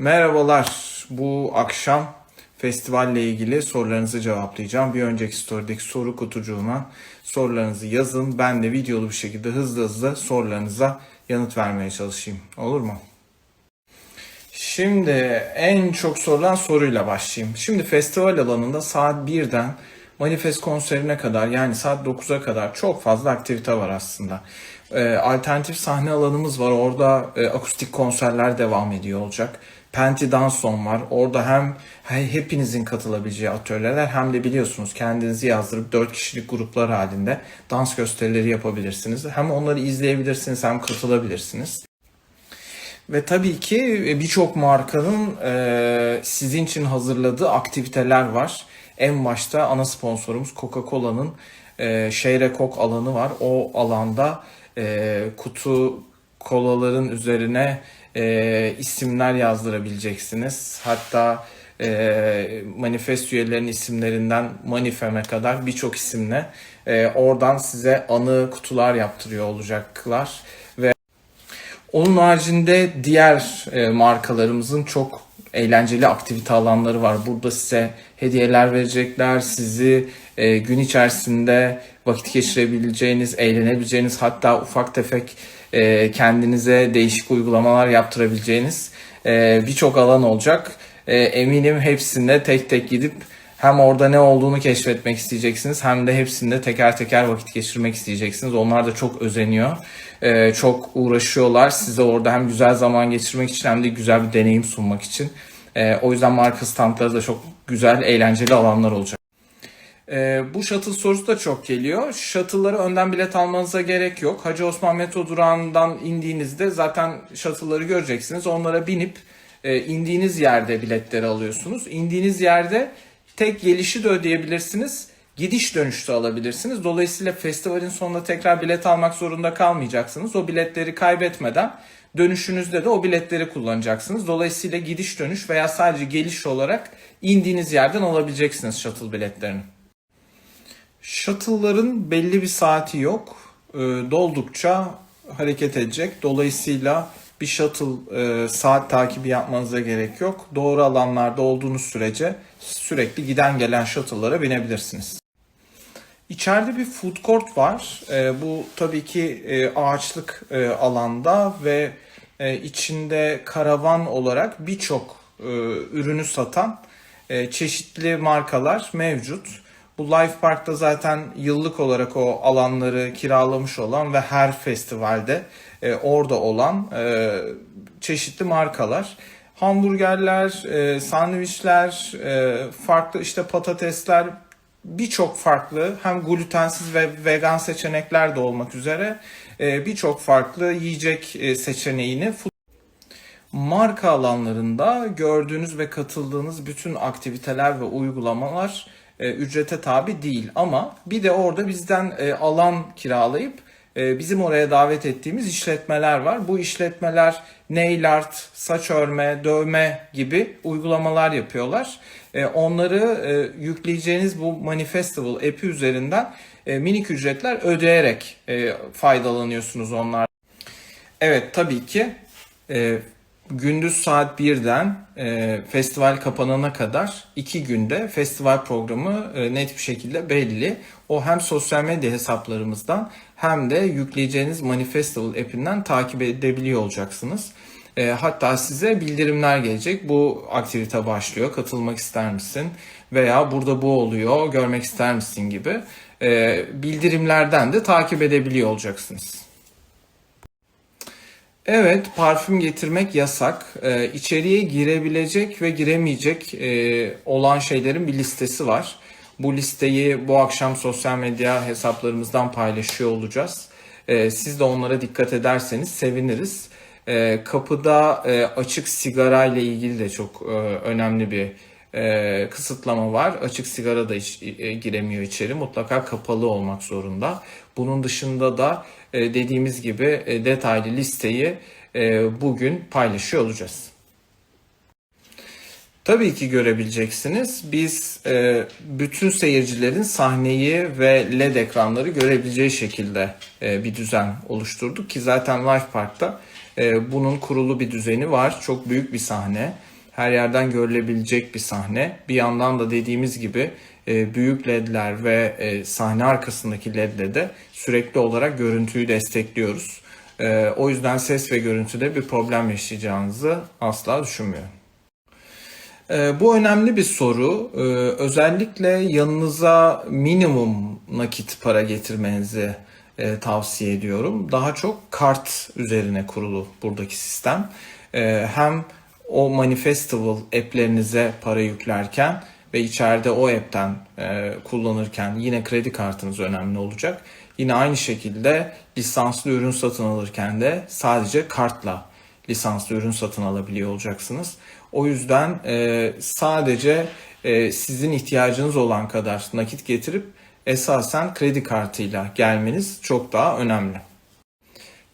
Merhabalar. Bu akşam festivalle ilgili sorularınızı cevaplayacağım. Bir önceki story'deki soru kutucuğuna sorularınızı yazın. Ben de videolu bir şekilde hızlı hızlı sorularınıza yanıt vermeye çalışayım. Olur mu? Şimdi en çok sorulan soruyla başlayayım. Şimdi festival alanında saat 1'den Manifest konserine kadar yani saat 9'a kadar çok fazla aktivite var aslında. Ee, alternatif sahne alanımız var. Orada e, akustik konserler devam ediyor olacak. Penti Danson var. Orada hem he- hepinizin katılabileceği atölyeler hem de biliyorsunuz kendinizi yazdırıp 4 kişilik gruplar halinde dans gösterileri yapabilirsiniz. Hem onları izleyebilirsiniz hem katılabilirsiniz. Ve tabii ki e, birçok markanın e, sizin için hazırladığı aktiviteler var. En başta ana sponsorumuz Coca-Cola'nın e, Şeyre Kok alanı var. O alanda e, kutu kolaların üzerine e, isimler yazdırabileceksiniz. Hatta e, manifest üyelerinin isimlerinden Manifem'e kadar birçok isimle e, oradan size anı kutular yaptırıyor olacaklar. Ve onun haricinde diğer e, markalarımızın çok eğlenceli aktivite alanları var. Burada size hediyeler verecekler. Sizi e, gün içerisinde vakit geçirebileceğiniz, eğlenebileceğiniz hatta ufak tefek e, kendinize değişik uygulamalar yaptırabileceğiniz e, birçok alan olacak. E, eminim hepsinde tek tek gidip hem orada ne olduğunu keşfetmek isteyeceksiniz hem de hepsinde teker teker vakit geçirmek isteyeceksiniz. Onlar da çok özeniyor. Ee, çok uğraşıyorlar. Size orada hem güzel zaman geçirmek için hem de güzel bir deneyim sunmak için. Ee, o yüzden marka standları da çok güzel, eğlenceli alanlar olacak. Ee, bu shuttle sorusu da çok geliyor. Shuttle'ları önden bilet almanıza gerek yok. Hacı Osman metro durağından indiğinizde zaten shuttle'ları göreceksiniz. Onlara binip e, indiğiniz yerde biletleri alıyorsunuz. İndiğiniz yerde tek gelişi de ödeyebilirsiniz. Gidiş dönüşte alabilirsiniz. Dolayısıyla festivalin sonunda tekrar bilet almak zorunda kalmayacaksınız. O biletleri kaybetmeden dönüşünüzde de o biletleri kullanacaksınız. Dolayısıyla gidiş dönüş veya sadece geliş olarak indiğiniz yerden alabileceksiniz shuttle biletlerini. Shuttle'ların belli bir saati yok. Ee, doldukça hareket edecek. Dolayısıyla bir shuttle e, saat takibi yapmanıza gerek yok. Doğru alanlarda olduğunuz sürece sürekli giden gelen shuttle'lara binebilirsiniz. İçeride bir food court var. Ee, bu tabii ki e, ağaçlık e, alanda ve e, içinde karavan olarak birçok e, ürünü satan e, çeşitli markalar mevcut. Bu Life Park'ta zaten yıllık olarak o alanları kiralamış olan ve her festivalde e, orada olan e, çeşitli markalar. Hamburgerler, e, sandviçler, e, farklı işte patatesler, birçok farklı hem glutensiz ve vegan seçenekler de olmak üzere e, birçok farklı yiyecek e, seçeneğini marka alanlarında gördüğünüz ve katıldığınız bütün aktiviteler ve uygulamalar ücrete tabi değil ama bir de orada bizden e, alan kiralayıp e, bizim oraya davet ettiğimiz işletmeler var. Bu işletmeler nail art, saç örme, dövme gibi uygulamalar yapıyorlar. E, onları e, yükleyeceğiniz bu Manifestival app'i üzerinden e, minik ücretler ödeyerek e, faydalanıyorsunuz onlar. Evet tabii ki e, gündüz saat 1'den e, festival kapanana kadar 2 günde festival programı e, net bir şekilde belli. O hem sosyal medya hesaplarımızdan hem de yükleyeceğiniz Manifestival app'inden takip edebiliyor olacaksınız. E, hatta size bildirimler gelecek. Bu aktivite başlıyor. Katılmak ister misin? Veya burada bu oluyor. Görmek ister misin gibi. E, bildirimlerden de takip edebiliyor olacaksınız. Evet, parfüm getirmek yasak. Ee, içeriye girebilecek ve giremeyecek e, olan şeylerin bir listesi var. Bu listeyi bu akşam sosyal medya hesaplarımızdan paylaşıyor olacağız. Ee, siz de onlara dikkat ederseniz seviniriz. Ee, kapıda e, açık sigara ile ilgili de çok e, önemli bir e, kısıtlama var. Açık sigara da hiç e, giremiyor içeri. Mutlaka kapalı olmak zorunda. Bunun dışında da e, dediğimiz gibi e, detaylı listeyi e, bugün paylaşıyor olacağız. Tabii ki görebileceksiniz. Biz bütün seyircilerin sahneyi ve LED ekranları görebileceği şekilde bir düzen oluşturduk ki zaten Life Park'ta bunun kurulu bir düzeni var. Çok büyük bir sahne. Her yerden görülebilecek bir sahne. Bir yandan da dediğimiz gibi e, büyük ledler ve e, sahne arkasındaki ledle de sürekli olarak görüntüyü destekliyoruz. E, o yüzden ses ve görüntüde bir problem yaşayacağınızı asla düşünmüyorum. Bu önemli bir soru. Özellikle yanınıza minimum nakit para getirmenizi tavsiye ediyorum. Daha çok kart üzerine kurulu buradaki sistem. Hem o Manifestival app'lerinize para yüklerken ve içeride o app'ten e, kullanırken yine kredi kartınız önemli olacak. Yine aynı şekilde lisanslı ürün satın alırken de sadece kartla lisanslı ürün satın alabiliyor olacaksınız. O yüzden e, sadece e, sizin ihtiyacınız olan kadar nakit getirip esasen kredi kartıyla gelmeniz çok daha önemli.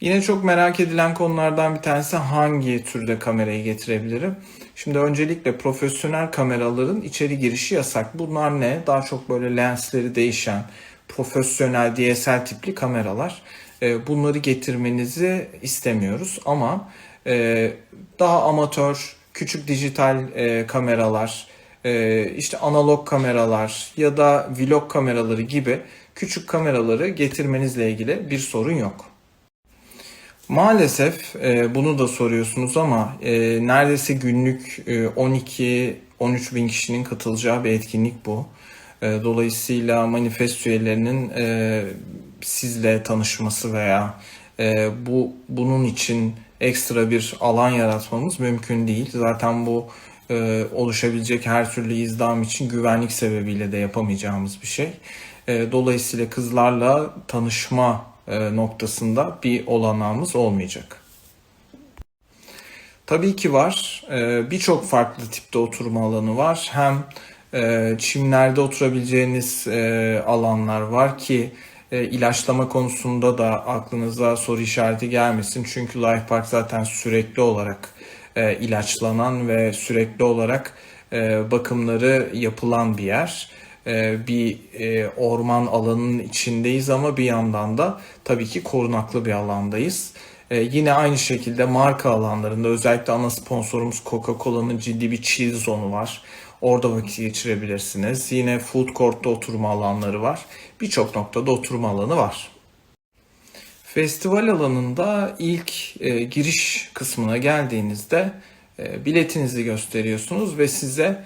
Yine çok merak edilen konulardan bir tanesi hangi türde kamerayı getirebilirim? Şimdi öncelikle profesyonel kameraların içeri girişi yasak. Bunlar ne? Daha çok böyle lensleri değişen profesyonel DSL tipli kameralar. E, bunları getirmenizi istemiyoruz ama e, daha amatör küçük dijital e, kameralar, işte analog kameralar ya da vlog kameraları gibi küçük kameraları getirmenizle ilgili bir sorun yok. Maalesef e, bunu da soruyorsunuz ama e, neredeyse günlük e, 12-13 bin kişinin katılacağı bir etkinlik bu. E, dolayısıyla manifest üyelerinin e, sizle tanışması veya e, bu bunun için ekstra bir alan yaratmamız mümkün değil. Zaten bu e, oluşabilecek her türlü izdam için güvenlik sebebiyle de yapamayacağımız bir şey. E, dolayısıyla kızlarla tanışma noktasında bir olanağımız olmayacak. Tabii ki var. E, birçok farklı tipte oturma alanı var. Hem e, çimlerde oturabileceğiniz alanlar var ki ilaçlama konusunda da aklınıza soru işareti gelmesin. Çünkü Life Park zaten sürekli olarak ilaçlanan ve sürekli olarak bakımları yapılan bir yer. E, bir e, orman alanının içindeyiz ama bir yandan da tabii ki korunaklı bir alandayız. E, yine aynı şekilde marka alanlarında özellikle ana sponsorumuz Coca-Cola'nın ciddi bir cheese zonu var. Orada vakit geçirebilirsiniz. Yine food court'ta oturma alanları var. Birçok noktada oturma alanı var. Festival alanında ilk e, giriş kısmına geldiğinizde e, biletinizi gösteriyorsunuz ve size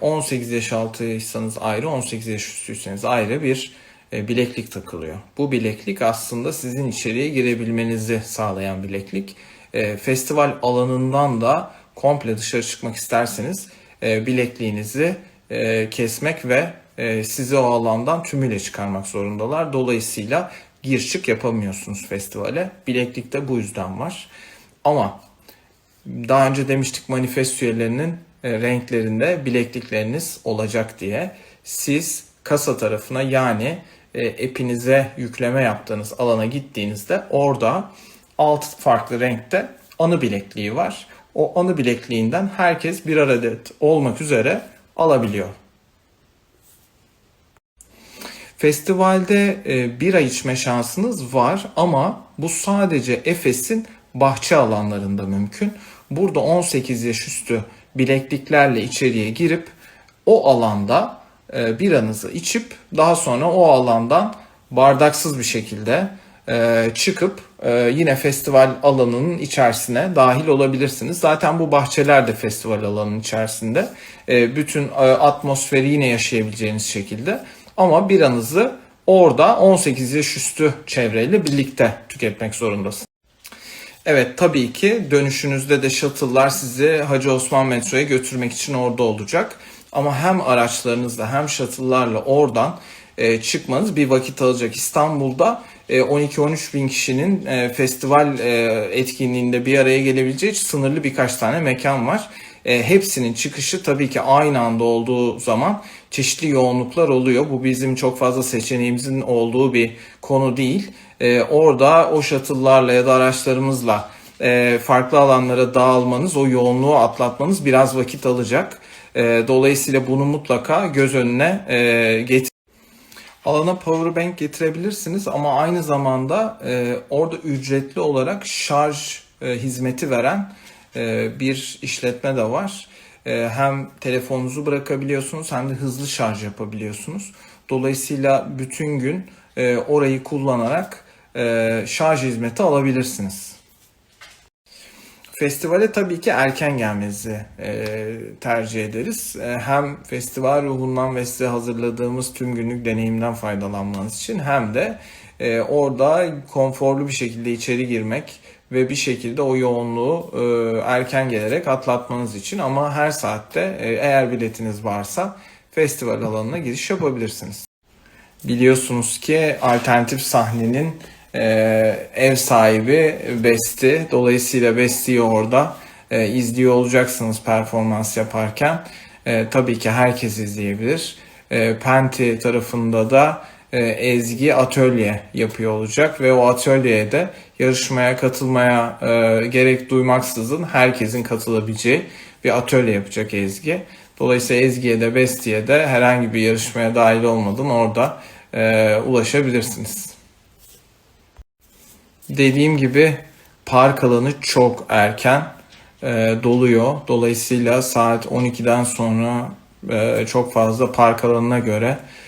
18 ee, yaş altıysanız ayrı, 18 yaş üstüyseniz ayrı bir e, bileklik takılıyor. Bu bileklik aslında sizin içeriye girebilmenizi sağlayan bileklik. E, festival alanından da komple dışarı çıkmak isterseniz e, bilekliğinizi kesmek ve sizi o alandan tümüyle çıkarmak zorundalar. Dolayısıyla gir çık yapamıyorsunuz festivale. Bileklik de bu yüzden var. Ama daha önce demiştik manifest üyelerinin e, renklerinde bileklikleriniz olacak diye siz kasa tarafına yani e, epinize yükleme yaptığınız alana gittiğinizde orada alt farklı renkte anı bilekliği var. O anı bilekliğinden herkes bir adet olmak üzere alabiliyor. Festivalde e, bira içme şansınız var ama bu sadece Efes'in bahçe alanlarında mümkün. Burada 18 yaş üstü bilekliklerle içeriye girip o alanda e, biranızı içip daha sonra o alandan bardaksız bir şekilde e, çıkıp e, yine festival alanının içerisine dahil olabilirsiniz. Zaten bu bahçeler de festival alanının içerisinde. E, bütün e, atmosferi yine yaşayabileceğiniz şekilde. Ama biranızı orada 18 yaş üstü çevreyle birlikte tüketmek zorundasınız. Evet tabii ki dönüşünüzde de shuttle'lar sizi Hacı Osman metroya götürmek için orada olacak. Ama hem araçlarınızla hem shuttle'larla oradan e, çıkmanız bir vakit alacak. İstanbul'da e, 12-13 bin kişinin e, festival e, etkinliğinde bir araya gelebileceği sınırlı birkaç tane mekan var. E, hepsinin çıkışı tabii ki aynı anda olduğu zaman çeşitli yoğunluklar oluyor. Bu bizim çok fazla seçeneğimizin olduğu bir konu değil. E, orada o shuttle'larla ya da araçlarımızla e, farklı alanlara dağılmanız, o yoğunluğu atlatmanız biraz vakit alacak. E, dolayısıyla bunu mutlaka göz önüne e, getir. Alana powerbank getirebilirsiniz ama aynı zamanda e, orada ücretli olarak şarj e, hizmeti veren bir işletme de var. E, hem telefonunuzu bırakabiliyorsunuz hem de hızlı şarj yapabiliyorsunuz. Dolayısıyla bütün gün e, orayı kullanarak e, şarj hizmeti alabilirsiniz. Festivale tabii ki erken gelmenizi e, tercih ederiz. E, hem festival ruhundan ve size hazırladığımız tüm günlük deneyimden faydalanmanız için hem de e, orada konforlu bir şekilde içeri girmek ve bir şekilde o yoğunluğu e, erken gelerek atlatmanız için ama her saatte e, eğer biletiniz varsa festival alanına giriş yapabilirsiniz. Biliyorsunuz ki alternatif sahnenin e, ev sahibi Besti. Dolayısıyla Besti'yi orada e, izliyor olacaksınız performans yaparken. E, tabii ki herkes izleyebilir. E, Penti tarafında da Ezgi atölye yapıyor olacak ve o atölyeye de yarışmaya katılmaya e, gerek duymaksızın herkesin katılabileceği bir atölye yapacak Ezgi. Dolayısıyla Ezgi'ye de Besti'ye de herhangi bir yarışmaya dahil olmadan orada e, ulaşabilirsiniz. Dediğim gibi park alanı çok erken e, doluyor. Dolayısıyla saat 12'den sonra e, çok fazla park alanına göre e,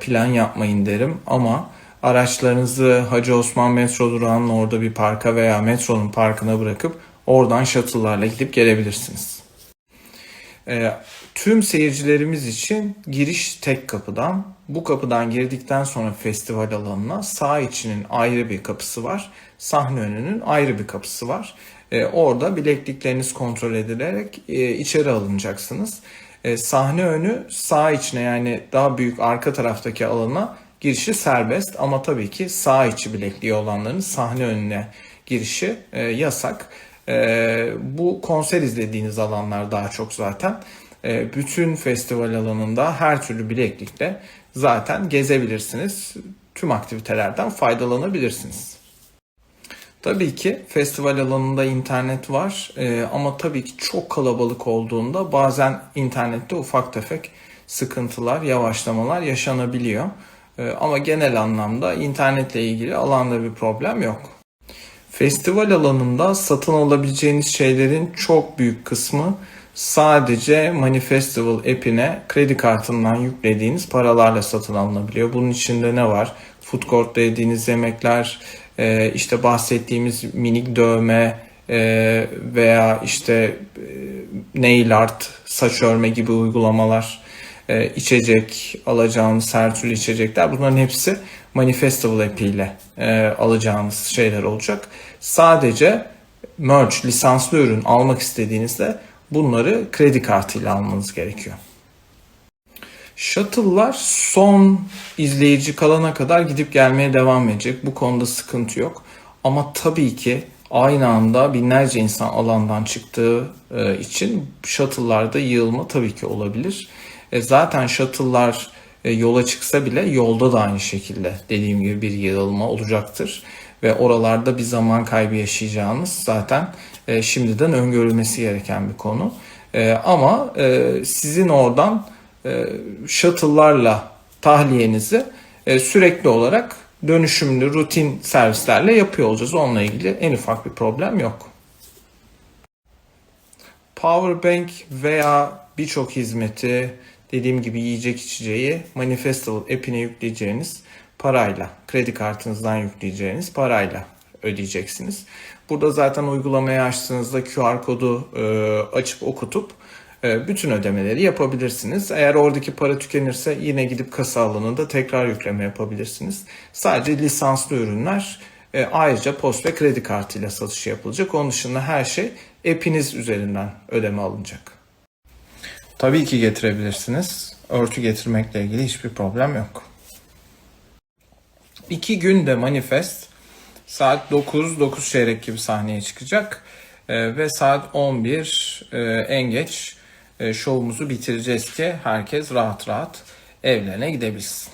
plan yapmayın derim. Ama araçlarınızı Hacı Osman metro durağının orada bir parka veya metronun parkına bırakıp oradan shuttle'larla gidip gelebilirsiniz. E, tüm seyircilerimiz için giriş tek kapıdan. Bu kapıdan girdikten sonra festival alanına sağ içinin ayrı bir kapısı var. Sahne önünün ayrı bir kapısı var. E, orada bileklikleriniz kontrol edilerek e, içeri alınacaksınız. E, sahne önü sağ içine yani daha büyük arka taraftaki alana girişi serbest ama tabii ki sağ içi bilekliği olanların sahne önüne girişi e, yasak. E, bu konser izlediğiniz alanlar daha çok zaten. E, bütün festival alanında her türlü bileklikle zaten gezebilirsiniz. Tüm aktivitelerden faydalanabilirsiniz. Tabii ki festival alanında internet var e, ama tabii ki çok kalabalık olduğunda bazen internette ufak tefek sıkıntılar, yavaşlamalar yaşanabiliyor. E, ama genel anlamda internetle ilgili alanda bir problem yok. Festival alanında satın alabileceğiniz şeylerin çok büyük kısmı sadece Manifestival app'ine kredi kartından yüklediğiniz paralarla satın alınabiliyor. Bunun içinde ne var? Food court'ta yediğiniz yemekler, e, işte bahsettiğimiz minik dövme e, veya işte e, nail art, saç örme gibi uygulamalar, içecek, alacağınız her türlü içecekler bunların hepsi Manifestival app ile alacağınız şeyler olacak. Sadece merch, lisanslı ürün almak istediğinizde bunları kredi kartıyla almanız gerekiyor. Shuttle'lar son izleyici kalana kadar gidip gelmeye devam edecek. Bu konuda sıkıntı yok. Ama tabii ki aynı anda binlerce insan alandan çıktığı e, için shuttle'larda yığılma tabii ki olabilir. E, zaten shuttle'lar e, yola çıksa bile yolda da aynı şekilde dediğim gibi bir yığılma olacaktır. Ve oralarda bir zaman kaybı yaşayacağınız zaten şimdiden öngörülmesi gereken bir konu. Ama sizin oradan shuttle'larla tahliyenizi e, sürekli olarak dönüşümlü rutin servislerle yapıyor olacağız. Onunla ilgili en ufak bir problem yok. Powerbank veya birçok hizmeti dediğim gibi yiyecek içeceği Manifestival app'ine yükleyeceğiniz parayla, kredi kartınızdan yükleyeceğiniz parayla ödeyeceksiniz. Burada zaten uygulamayı açtığınızda QR kodu e, açıp okutup e, bütün ödemeleri yapabilirsiniz. Eğer oradaki para tükenirse yine gidip kasa alanında tekrar yükleme yapabilirsiniz. Sadece lisanslı ürünler e, ayrıca post ve kredi kartıyla satışı yapılacak. Onun dışında her şey app'iniz üzerinden ödeme alınacak. Tabii ki getirebilirsiniz. Örtü getirmekle ilgili hiçbir problem yok. İki günde manifest saat 9, 9 çeyrek gibi sahneye çıkacak. Ve saat 11 e, en geç e, şovumuzu bitireceğiz ki herkes rahat rahat evlerine gidebilsin.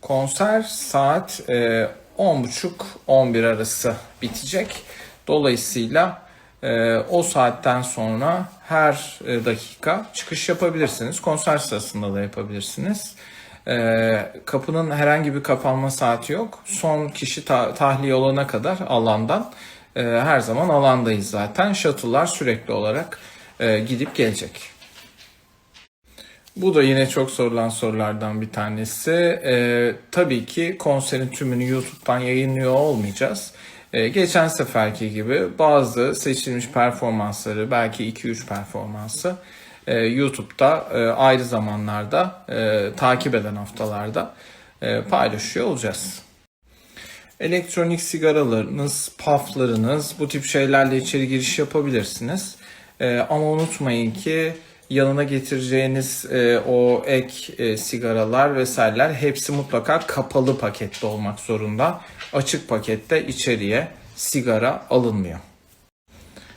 Konser saat 10.30-11 e, arası bitecek. Dolayısıyla e, o saatten sonra her dakika çıkış yapabilirsiniz. Konser sırasında da yapabilirsiniz. Kapının herhangi bir kapanma saati yok. Son kişi tahliye olana kadar alandan e, her zaman alandayız zaten. Shuttle'lar sürekli olarak e, gidip gelecek. Bu da yine çok sorulan sorulardan bir tanesi. Ee, tabii ki konserin tümünü YouTube'dan yayınlıyor olmayacağız. Ee, geçen seferki gibi bazı seçilmiş performansları, belki 2-3 performansı e, YouTube'da e, ayrı zamanlarda, e, takip eden haftalarda e, paylaşıyor olacağız. Elektronik sigaralarınız, pufflarınız bu tip şeylerle içeri giriş yapabilirsiniz. Ee, ama unutmayın ki yanına getireceğiniz e, o ek e, sigaralar vesaireler hepsi mutlaka kapalı pakette olmak zorunda. Açık pakette içeriye sigara alınmıyor.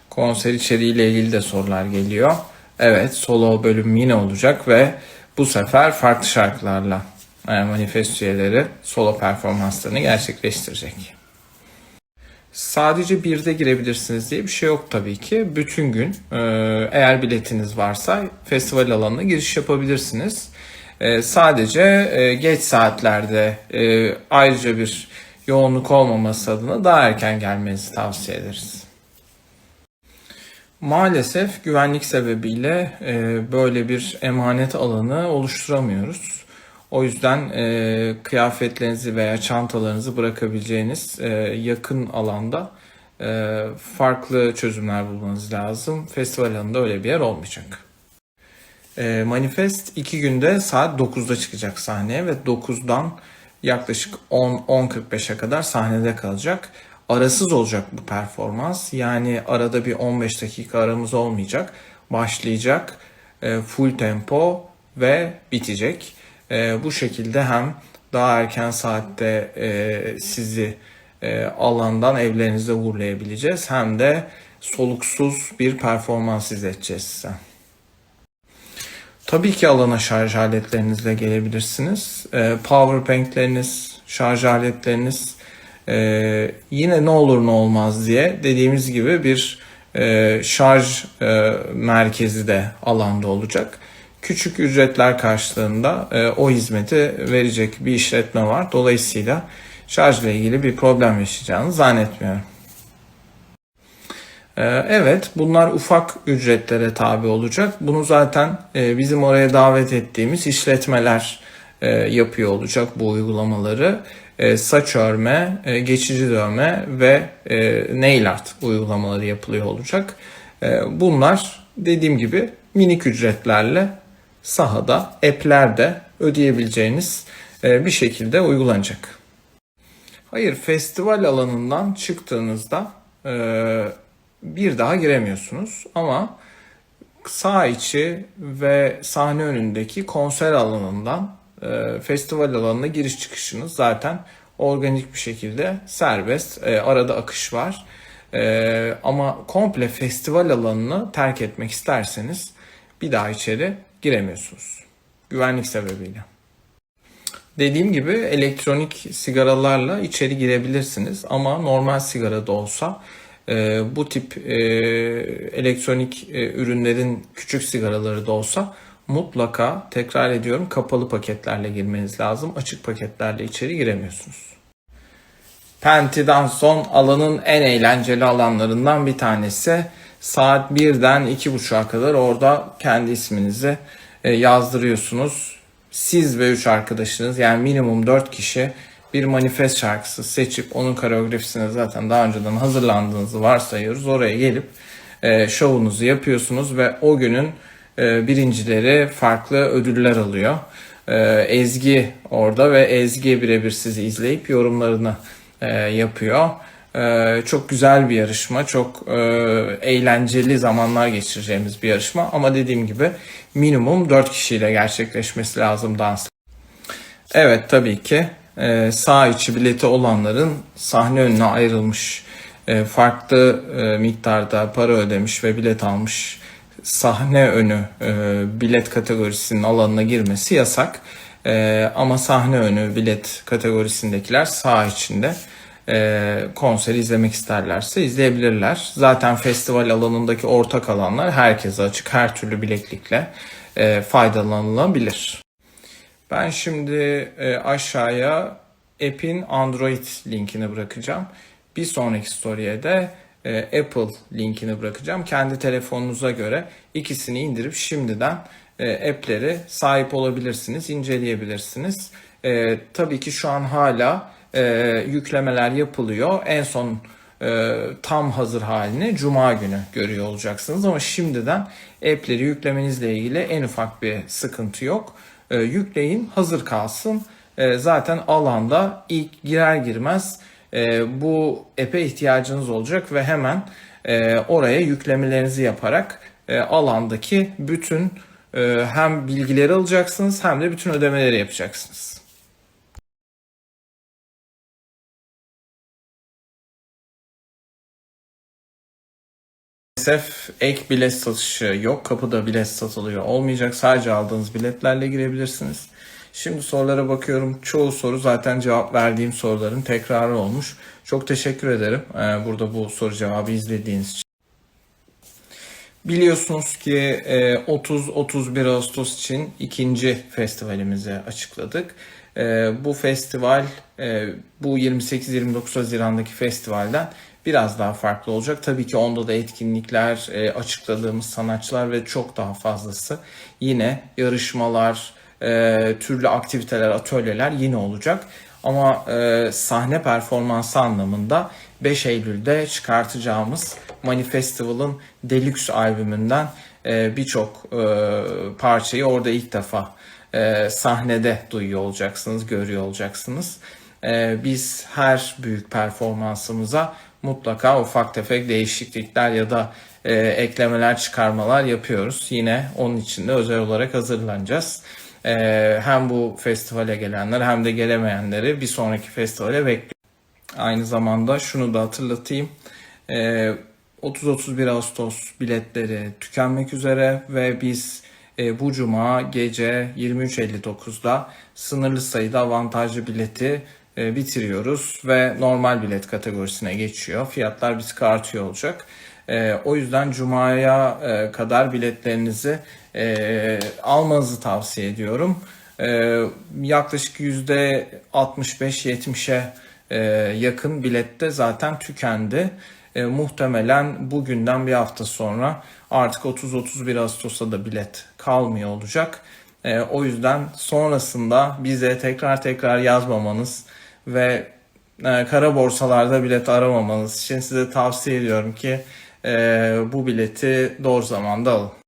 Konser içeriğiyle ilgili de sorular geliyor. Evet solo bölüm yine olacak ve bu sefer farklı şarkılarla e, manifest üyeleri solo performanslarını gerçekleştirecek. Sadece birde girebilirsiniz diye bir şey yok tabii ki. Bütün gün e, eğer biletiniz varsa festival alanına giriş yapabilirsiniz. E, sadece e, geç saatlerde ayrıca bir yoğunluk olmaması adına daha erken gelmenizi tavsiye ederiz. Maalesef güvenlik sebebiyle böyle bir emanet alanı oluşturamıyoruz. O yüzden e, kıyafetlerinizi veya çantalarınızı bırakabileceğiniz e, yakın alanda e, farklı çözümler bulmanız lazım. Festival alanında öyle bir yer olmayacak. E, Manifest 2 günde saat 9'da çıkacak sahneye ve 9'dan yaklaşık 10-10.45'e kadar sahnede kalacak. Arasız olacak bu performans. Yani arada bir 15 dakika aramız olmayacak. Başlayacak, e, full tempo ve bitecek. E, bu şekilde hem daha erken saatte e, sizi e, alandan evlerinizde uğurlayabileceğiz hem de soluksuz bir performans izleteceğiz size. Tabii ki alana şarj aletlerinizle gelebilirsiniz. E, power bankleriniz, şarj aletleriniz e, yine ne olur ne olmaz diye dediğimiz gibi bir e, şarj e, merkezi de alanda olacak küçük ücretler karşılığında e, o hizmeti verecek bir işletme var. Dolayısıyla şarjla ilgili bir problem yaşayacağını zannetmiyorum. E, evet bunlar ufak ücretlere tabi olacak. Bunu zaten e, bizim oraya davet ettiğimiz işletmeler e, yapıyor olacak bu uygulamaları. Saç örme, geçici dövme ve nail art uygulamaları yapılıyor olacak. Bunlar dediğim gibi minik ücretlerle sahada, app'lerde ödeyebileceğiniz e, bir şekilde uygulanacak. Hayır, festival alanından çıktığınızda e, bir daha giremiyorsunuz ama sağ içi ve sahne önündeki konser alanından e, festival alanına giriş çıkışınız zaten organik bir şekilde serbest. Arada akış var. Ama komple festival alanını terk etmek isterseniz bir daha içeri giremiyorsunuz. Güvenlik sebebiyle. Dediğim gibi elektronik sigaralarla içeri girebilirsiniz ama normal sigara da olsa e, bu tip e, elektronik e, ürünlerin küçük sigaraları da olsa mutlaka tekrar ediyorum kapalı paketlerle girmeniz lazım. Açık paketlerle içeri giremiyorsunuz. Penti'den son alanın en eğlenceli alanlarından bir tanesi saat 1'den 2.30'a kadar orada kendi isminizi e, yazdırıyorsunuz. Siz ve 3 arkadaşınız yani minimum 4 kişi bir manifest şarkısı seçip onun koreografisine zaten daha önceden hazırlandığınızı varsayıyoruz. Oraya gelip e, şovunuzu yapıyorsunuz ve o günün e, birincileri farklı ödüller alıyor. Ezgi orada ve Ezgi birebir sizi izleyip yorumlarını yapıyor. Ee, çok güzel bir yarışma, çok e, eğlenceli zamanlar geçireceğimiz bir yarışma. Ama dediğim gibi minimum 4 kişiyle gerçekleşmesi lazım dans. Evet tabii ki e, sağ içi bileti olanların sahne önüne ayrılmış, e, farklı e, miktarda para ödemiş ve bilet almış sahne önü e, bilet kategorisinin alanına girmesi yasak. E, ama sahne önü bilet kategorisindekiler sağ içinde e, konseri izlemek isterlerse izleyebilirler. Zaten festival alanındaki ortak alanlar herkese açık, her türlü bileklikle e, faydalanılabilir. Ben şimdi e, aşağıya app'in Android linkini bırakacağım. Bir sonraki story'e de e, Apple linkini bırakacağım. Kendi telefonunuza göre ikisini indirip şimdiden e, app'leri sahip olabilirsiniz, inceleyebilirsiniz. E, tabii ki şu an hala e, yüklemeler yapılıyor. En son e, tam hazır halini Cuma günü görüyor olacaksınız. Ama şimdiden app'leri yüklemenizle ilgili en ufak bir sıkıntı yok. E, yükleyin, hazır kalsın. E, zaten alanda ilk girer girmez e, bu app'e ihtiyacınız olacak ve hemen e, oraya yüklemelerinizi yaparak e, alandaki bütün e, hem bilgileri alacaksınız hem de bütün ödemeleri yapacaksınız. Maalesef ek bilet satışı yok. Kapıda bilet satılıyor. Olmayacak. Sadece aldığınız biletlerle girebilirsiniz. Şimdi sorulara bakıyorum. Çoğu soru zaten cevap verdiğim soruların tekrarı olmuş. Çok teşekkür ederim ee, burada bu soru cevabı izlediğiniz için. Biliyorsunuz ki 30-31 Ağustos için ikinci festivalimizi açıkladık. E, Bu festival e, bu 28-29 Haziran'daki festivalden biraz daha farklı olacak. Tabii ki onda da etkinlikler, e, açıkladığımız sanatçılar ve çok daha fazlası. Yine yarışmalar, e, türlü aktiviteler, atölyeler yine olacak. Ama e, sahne performansı anlamında 5 Eylül'de çıkartacağımız Manifestival'ın Deluxe albümünden birçok parçayı orada ilk defa sahnede duyuyor olacaksınız, görüyor olacaksınız. Biz her büyük performansımıza mutlaka ufak tefek değişiklikler ya da e, eklemeler, çıkarmalar yapıyoruz. Yine onun için de özel olarak hazırlanacağız. E, hem bu festivale gelenler hem de gelemeyenleri bir sonraki festivale bekliyoruz. Aynı zamanda şunu da hatırlatayım. E, 30-31 Ağustos biletleri tükenmek üzere ve biz e, bu cuma gece 23.59'da sınırlı sayıda avantajlı bileti e, bitiriyoruz ve normal bilet kategorisine geçiyor. Fiyatlar bir tık artıyor olacak. E, o yüzden cumaya e, kadar biletlerinizi almanızı tavsiye ediyorum. Yaklaşık %65-70'e e, yakın bilette zaten tükendi. Muhtemelen bugünden bir hafta sonra artık 30-31 Ağustos'ta da bilet kalmıyor olacak. O yüzden sonrasında bize tekrar tekrar yazmamanız ve e, kara borsalarda bilet aramamanız için size tavsiye ediyorum ki e, bu bileti doğru zamanda alın.